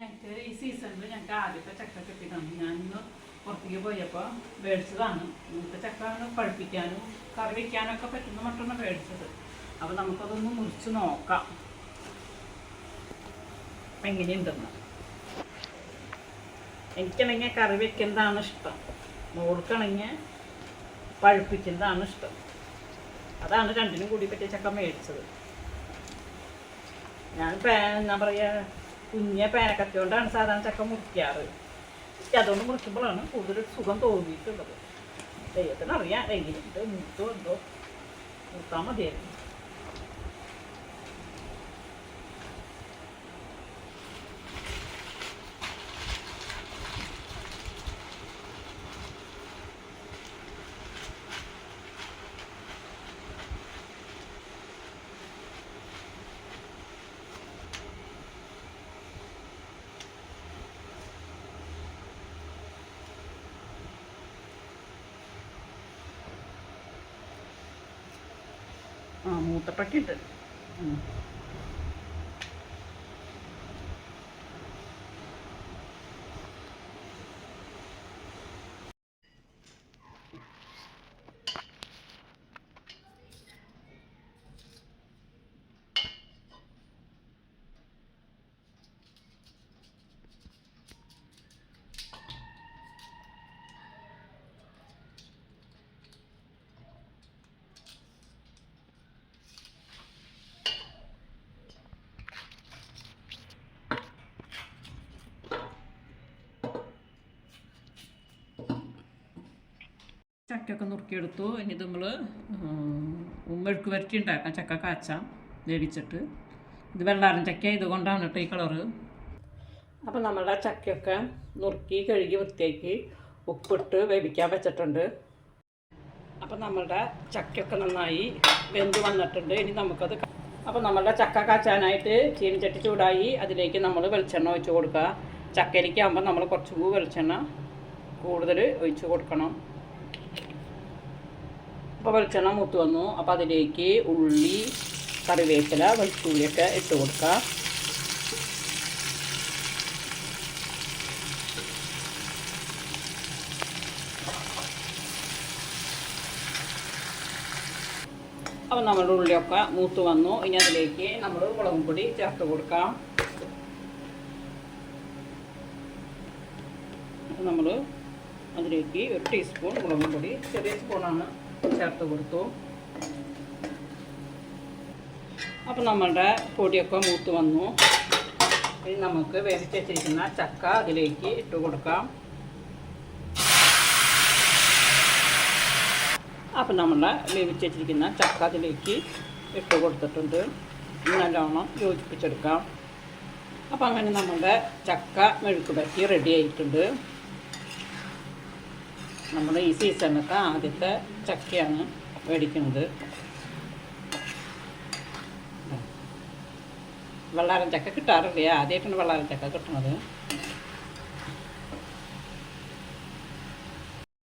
ഞങ്ങൾക്ക് ഈ സീസണിൽ ഞങ്ങൾക്ക് ആദ്യത്തെ ചക്ക കിട്ടിയതാണ്. ഞാനിന്ന് പുറത്തേക്ക് പോയപ്പോൾ മേടിച്ചതാണ്. ഇന്നത്തെ ചക്ക ആണ് പഴുപ്പിക്കാനും കറി വയ്ക്കാനൊക്കെ പറ്റുന്ന മട്ടാണ് മേടിച്ചത്. അപ്പോൾ നമുക്കതൊന്ന് മുറിച്ച് നോക്കാം. എങ്ങനെയുണ്ടെന്ന്. എനിക്കാണെങ്കിൽ കറി വെക്കുന്നതാണ് ഇഷ്ടം. മോൾക്കാണെങ്കിൽ പഴുപ്പിക്കുന്നതാണ് ഇഷ്ടം. അതാണ് രണ്ടിനും കൂടി പറ്റിയ ചക്ക മേടിച്ചത്. ഞാൻ ഞാൻ പറയുക കുഞ്ഞ പേനക്കത്തി കൊണ്ടാണ് സാധാരണ ചക്ക മുറിക്കാറ്. അതുകൊണ്ട് മുറിക്കുമ്പോഴാണ് കൂടുതൽ സുഖം തോന്നിയിട്ടുള്ളത്. ദൈവത്തിനറിയാം എങ്ങനെയുണ്ട് മൂത്തോ എന്തോ. മൂത്താൽ മതിയായിരുന്നു. ആ മൂത്തപ്പട്ടിയുണ്ട് ചക്കയൊക്കെ നുറുക്കിയെടുത്തു. ഇനി നമ്മൾ മെഴുക്ക് വരട്ടി ഉണ്ടാക്കാം ചക്ക കാച്ചാം വേവിച്ചിട്ട്. ഇത് വെള്ളാരൻ ചക്ക ഇതുകൊണ്ടാണ് കേട്ടോ ഈ കളറ്. അപ്പോൾ നമ്മളുടെ ചക്കയൊക്കെ നുറുക്കി കഴുകി വൃത്തിയാക്കി ഉപ്പിട്ട് വേവിക്കാൻ വെച്ചിട്ടുണ്ട്. അപ്പോൾ നമ്മളുടെ ചക്കയൊക്കെ നന്നായി വെന്ത് വന്നിട്ടുണ്ട്. ഇനി നമുക്കത് അപ്പോൾ നമ്മളുടെ ചക്ക കാച്ചാനായിട്ട് ചീനിച്ചട്ടി ചൂടായി. അതിലേക്ക് നമ്മൾ വെളിച്ചെണ്ണ ഒഴിച്ച് കൊടുക്കുക. ചക്കയിലേക്ക് ആകുമ്പോൾ നമ്മൾ കുറച്ചും കൂടി വെളിച്ചെണ്ണ കൂടുതൽ ഒഴിച്ച് കൊടുക്കണം. അപ്പോൾ വെളിച്ചെണ്ണ മൂത്ത് വന്നു. അപ്പോൾ അതിലേക്ക് ഉള്ളി കറിവേപ്പില വെളുത്തുള്ളിയൊക്കെ ഇട്ട് കൊടുക്കുക അപ്പോൾ നമ്മുടെ ഉള്ളിയൊക്കെ മൂത്ത് വന്നു. ഇനി അതിലേക്ക് നമ്മൾ മുളകും പൊടി ചേർത്ത് കൊടുക്കാം. നമ്മൾ അതിലേക്ക് ഒരു ടീസ്പൂൺ മുളകും പൊടി ചെറിയ സ്പൂണാണ് ചേർത്ത് കൊടുത്തു. അപ്പോൾ നമ്മളുടെ പൊടിയൊക്കെ മൂത്ത് വന്നു. ഇനി നമുക്ക് വേവിച്ച് വെച്ചിരിക്കുന്ന ചക്ക അതിലേക്ക് ഇട്ട് കൊടുക്കാം. അപ്പം നമ്മൾ വേവിച്ച് വെച്ചിരിക്കുന്ന ചക്ക അതിലേക്ക് ഇട്ട് കൊടുത്തിട്ടുണ്ട്. നല്ലോണം യോജിപ്പിച്ചെടുക്കാം. അപ്പം അങ്ങനെ നമ്മുടെ ചക്ക മെഴുക്ക് പറ്റി റെഡി ആയിട്ടുണ്ട്. നമ്മൾ ഈ സീസണിലത്തെ ആദ്യത്തെ ചക്കയാണ് മേടിക്കുന്നത്. വെള്ളാരം ചക്ക കിട്ടാറില്ല? ആദ്യമായിട്ടാണ് വെള്ളാരം ചക്ക കിട്ടുന്നത്